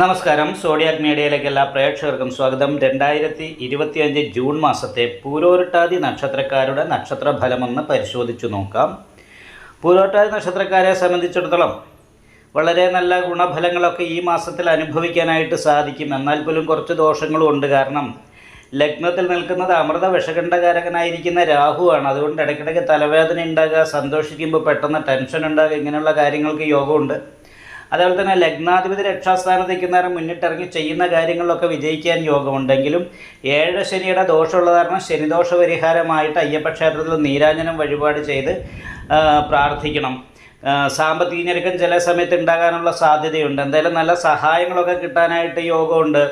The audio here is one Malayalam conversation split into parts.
നമസ്കാരം. സോഡിയാക് മീഡിയയിലേക്ക് എല്ലാ പ്രേക്ഷകർക്കും സ്വാഗതം. രണ്ടായിരത്തി ഇരുപത്തിയഞ്ച് ജൂൺ മാസത്തെ പൂരോരുട്ടാതി നക്ഷത്രക്കാരുടെ നക്ഷത്രഫലമെന്ന് പരിശോധിച്ചു നോക്കാം. പൂരോട്ടാതി നക്ഷത്രക്കാരെ സംബന്ധിച്ചിടത്തോളം വളരെ നല്ല ഗുണഫലങ്ങളൊക്കെ ഈ മാസത്തിൽ അനുഭവിക്കാനായിട്ട് സാധിക്കും. എന്നാൽ പോലും കുറച്ച് ദോഷങ്ങളും ഉണ്ട്. കാരണം ലഗ്നത്തിൽ നിൽക്കുന്നത് അമൃത വിഷകണ്ഠകാരകനായിരിക്കുന്ന രാഹുവാണ്. അതുകൊണ്ട് ഇടയ്ക്കിടയ്ക്ക് തലവേദന ഉണ്ടാകുക സന്തോഷിക്കുമ്പോൾ പെട്ടെന്ന് ടെൻഷൻ ഉണ്ടാകുക ഇങ്ങനെയുള്ള കാര്യങ്ങൾക്ക് യോഗമുണ്ട്. അതേപോലെ തന്നെ ലഗ്നാധിപതി രക്ഷാസ്ഥാനത്ത് നിൽക്കുന്നവരെ മുന്നിട്ടിറങ്ങി ചെയ്യുന്ന കാര്യങ്ങളിലൊക്കെ വിജയിക്കാൻ യോഗമുണ്ടെങ്കിലും ഏഴ് ശനിയുടെ ദോഷമുള്ള കാരണം ശനിദോഷ പരിഹാരമായിട്ട് അയ്യപ്പ ക്ഷേത്രത്തിൽ നീരാഞ്ജനം വഴിപാട് ചെയ്ത് പ്രാർത്ഥിക്കണം. സാമ്പത്തിക ഞെരുക്കം ചില സമയത്ത് ഉണ്ടാകാനുള്ള സാധ്യതയുണ്ട്. എന്തായാലും നല്ല സഹായങ്ങളൊക്കെ കിട്ടാനായിട്ട് യോഗമുണ്ട്.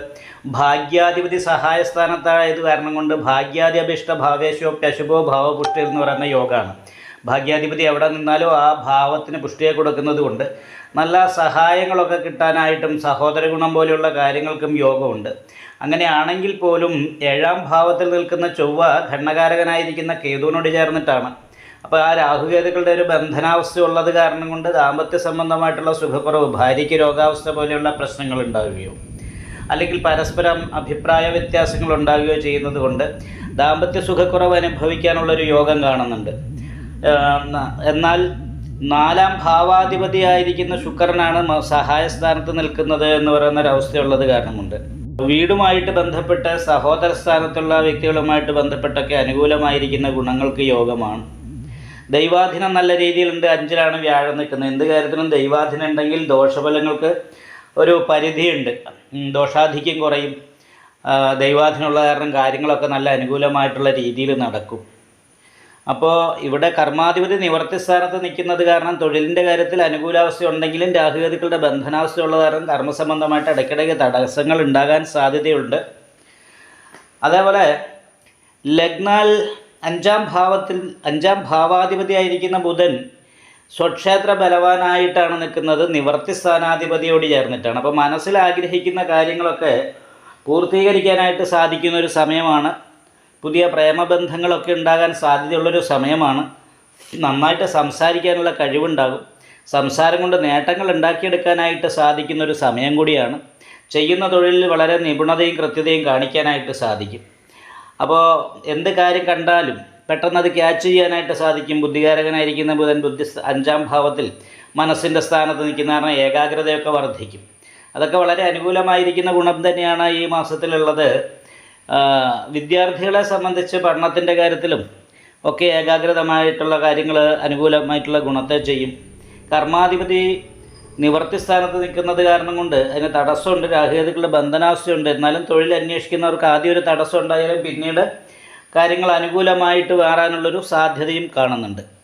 ഭാഗ്യാധിപതി സഹായസ്ഥാനത്തായത് കാരണം കൊണ്ട് ഭാഗ്യാധി അഭിഷ്ട ഭാവേശോ പശുഭോ ഭാവപുഷ്ടി എന്ന് പറയുന്ന യോഗമാണ്. ഭാഗ്യാധിപതി എവിടെ നിന്നാലും ആ ഭാവത്തിന് പുഷ്ടിയെ കൊടുക്കുന്നത് കൊണ്ട് നല്ല സഹായങ്ങളൊക്കെ കിട്ടാനായിട്ടും സഹോദര ഗുണം പോലെയുള്ള കാര്യങ്ങൾക്കും യോഗമുണ്ട്. അങ്ങനെയാണെങ്കിൽ പോലും ഏഴാം ഭാവത്തിൽ നിൽക്കുന്ന ചൊവ്വ ഘണ്ണകാരകനായിരിക്കുന്ന കേതുവിനോട് ചേർന്നിട്ടാണ്. അപ്പോൾ ആ രാഹുകേതുക്കളുടെ ഒരു ബന്ധനാവസ്ഥ ഉള്ളത് കാരണം കൊണ്ട് ദാമ്പത്യ സംബന്ധമായിട്ടുള്ള സുഖക്കുറവ് ഭാര്യയ്ക്ക് രോഗാവസ്ഥ പോലെയുള്ള പ്രശ്നങ്ങൾ ഉണ്ടാവുകയോ അല്ലെങ്കിൽ പരസ്പരം അഭിപ്രായ വ്യത്യാസങ്ങൾ ഉണ്ടാവുകയോ ചെയ്യുന്നത് കൊണ്ട് ദാമ്പത്യ സുഖക്കുറവ് അനുഭവിക്കാനുള്ളൊരു യോഗം കാണുന്നുണ്ട്. എന്നാൽ നാലാം ഭാവാധിപതിയായിരിക്കുന്ന ശുക്രനാണ് സഹായ സഹായസ്ഥാനത്ത് നിൽക്കുന്നത് എന്ന് പറയുന്ന ഒരു അവസ്ഥയുള്ളത് കാരണമുണ്ട്. വീടുമായിട്ട് ബന്ധപ്പെട്ട് സഹോദര സ്ഥാനത്തുള്ള വ്യക്തികളുമായിട്ട് ബന്ധപ്പെട്ടൊക്കെ അനുകൂലമായിരിക്കുന്ന ഗുണങ്ങൾക്ക് യോഗമാണ്. ദൈവാധീനം നല്ല രീതിയിലുണ്ട് അഞ്ചിലാണ് വ്യാഴം നിൽക്കുന്നത്. എന്ത് കാര്യത്തിനും ദൈവാധീനം ഉണ്ടെങ്കിൽ ദോഷഫലങ്ങൾക്ക് ഒരു പരിധിയുണ്ട്. ദോഷാധിക്യം കുറയും. ദൈവാധീനമുള്ള കാരണം കാര്യങ്ങളൊക്കെ നല്ല അനുകൂലമായിട്ടുള്ള രീതിയിൽ നടക്കും. അപ്പോൾ ഇവിടെ കർമാധിപതി നിവർത്തി സ്ഥാനത്ത് നിൽക്കുന്നത് കാരണം തൊഴിലിന്റെ കാര്യത്തിൽ അനുകൂലാവസ്ഥ ഉണ്ടെങ്കിലും രാഹുഗതികളുടെ ബന്ധനാവസ്ഥ ഉള്ള കാരണം കർമ്മസംബന്ധമായിട്ട് ഇടയ്ക്കിടയ്ക്ക് തടസ്സങ്ങൾ ഉണ്ടാകാൻ സാധ്യതയുണ്ട്. അതേപോലെ ലഗ്നാൽ അഞ്ചാം ഭാവത്തിൽ അഞ്ചാം ഭാവാധിപതിയായിരിക്കുന്ന ബുധൻ സ്വക്ഷേത്ര ബലവാനായിട്ടാണ് നിൽക്കുന്നത്. നിവർത്തി സ്ഥാനാധിപതിയോട് ചേർന്നിട്ടാണ്. അപ്പോൾ മനസ്സിൽ ആഗ്രഹിക്കുന്ന കാര്യങ്ങളൊക്കെ പൂർത്തീകരിക്കാനായിട്ട് സാധിക്കുന്ന ഒരു സമയമാണ്. പുതിയ പ്രേമബന്ധങ്ങളൊക്കെ ഉണ്ടാകാൻ സാധ്യതയുള്ളൊരു സമയമാണ്. നന്നായിട്ട് സംസാരിക്കാനുള്ള കഴിവുണ്ടാകും. സംസാരം കൊണ്ട് നേട്ടങ്ങൾ ഉണ്ടാക്കിയെടുക്കാനായിട്ട് സാധിക്കുന്ന ഒരു സമയം കൂടിയാണ്. ചെയ്യുന്ന തൊഴിലിൽ വളരെ നിപുണതയും കൃത്യതയും കാണിക്കാനായിട്ട് സാധിക്കും. അപ്പോൾ എന്ത് കാര്യം കണ്ടാലും പെട്ടെന്ന് അത് ക്യാച്ച് ചെയ്യാനായിട്ട് സാധിക്കും. ബുദ്ധികാരകനായിരിക്കുന്ന ബുധൻ ബുദ്ധി അഞ്ചാം ഭാവത്തിൽ മനസ്സിന്റെ സ്ഥാനത്ത് നിൽക്കുന്ന കാരണം ഏകാഗ്രതയൊക്കെ വർദ്ധിക്കും. അതൊക്കെ വളരെ അനുകൂലമായിരിക്കുന്ന ഗുണം തന്നെയാണ് ഈ മാസത്തിലുള്ളത്. വിദ്യാർത്ഥികളെ സംബന്ധിച്ച് പഠനത്തിന്റെ കാര്യത്തിലും ഒക്കെ ഏകാഗ്രതമായിട്ടുള്ള കാര്യങ്ങൾ അനുകൂലമായിട്ടുള്ള ഗുണത്തെ ചെയ്യും. കർമാധിപതി നിവർത്തി സ്ഥാനത്ത് നിൽക്കുന്നത് കാരണം കൊണ്ട് അതിന് തടസ്സമുണ്ട് രാഹുകേതുക്കളുടെ ബന്ധനാവസ്ഥയുണ്ട്. എന്നാലും തൊഴിൽ അന്വേഷിക്കുന്നവർക്ക് ആദ്യം ഒരു തടസ്സം ഉണ്ടായാലും പിന്നീട് കാര്യങ്ങൾ അനുകൂലമായിട്ട് മാറാനുള്ളൊരു സാധ്യതയും കാണുന്നുണ്ട്.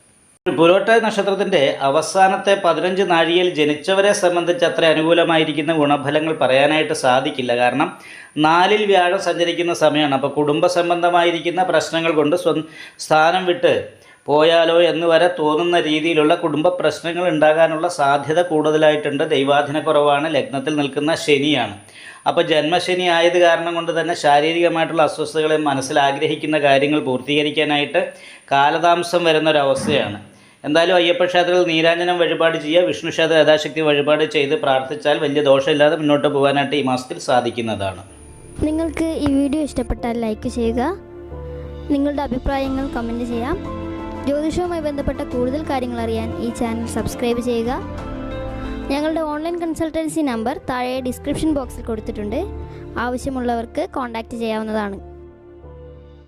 പുരോട്ട നക്ഷത്രത്തിന്റെ അവസാനത്തെ പതിനഞ്ച് നാഴികയിൽ ജനിച്ചവരെ സംബന്ധിച്ച് അത്ര അനുകൂലമായിരിക്കുന്ന ഗുണഫലങ്ങൾ പറയാനായിട്ട് സാധിക്കില്ല. കാരണം നാലിൽ വ്യാഴം സഞ്ചരിക്കുന്ന സമയമാണ്. അപ്പോൾ കുടുംബ സംബന്ധമായിരിക്കുന്ന പ്രശ്നങ്ങൾ കൊണ്ട് സ്വ സ്ഥാനം വിട്ട് പോയാലോ എന്ന് വരെ തോന്നുന്ന രീതിയിലുള്ള കുടുംബ പ്രശ്നങ്ങൾ ഉണ്ടാകാനുള്ള സാധ്യത കൂടുതലായിട്ടുണ്ട്. ദൈവാധീന കുറവാണ്. ലഗ്നത്തിൽ നിൽക്കുന്ന ശനിയാണ്. അപ്പോൾ ജന്മശനി ആയത് കാരണം കൊണ്ട് തന്നെ ശാരീരികമായിട്ടുള്ള അസ്വസ്ഥതകളെ മനസ്സിലാഗ്രഹിക്കുന്ന കാര്യങ്ങൾ പൂർത്തീകരിക്കാനായിട്ട് കാലതാമസം വരുന്ന ഒരു അവസ്ഥയാണ്. എന്തായാലും അയ്യപ്പ ക്ഷേത്രത്തിൽ നീരാഞ്ജനം വഴിപാട് ചെയ്യുക വിഷ്ണു ക്ഷേത്ര യഥാശക്തി വഴിപാട് ചെയ്ത് പ്രാർത്ഥിച്ചാൽ വലിയ ദോഷമില്ലാതെ മുന്നോട്ട് പോകാനായിട്ട് ഈ മാസത്തിൽ സാധിക്കുന്നതാണ്. നിങ്ങൾക്ക് ഈ വീഡിയോ ഇഷ്ടപ്പെട്ടാൽ ലൈക്ക് ചെയ്യുക. നിങ്ങളുടെ അഭിപ്രായങ്ങൾ കമന്റ് ചെയ്യാം. ജ്യോതിഷവുമായി ബന്ധപ്പെട്ട കൂടുതൽ കാര്യങ്ങൾ അറിയാൻ ഈ ചാനൽ സബ്സ്ക്രൈബ് ചെയ്യുക. ഞങ്ങളുടെ ഓൺലൈൻ കൺസൾട്ടൻസി നമ്പർ താഴെ ഡിസ്ക്രിപ്ഷൻ ബോക്സിൽ കൊടുത്തിട്ടുണ്ട്. ആവശ്യമുള്ളവർക്ക് കോൺടാക്റ്റ് ചെയ്യാവുന്നതാണ്.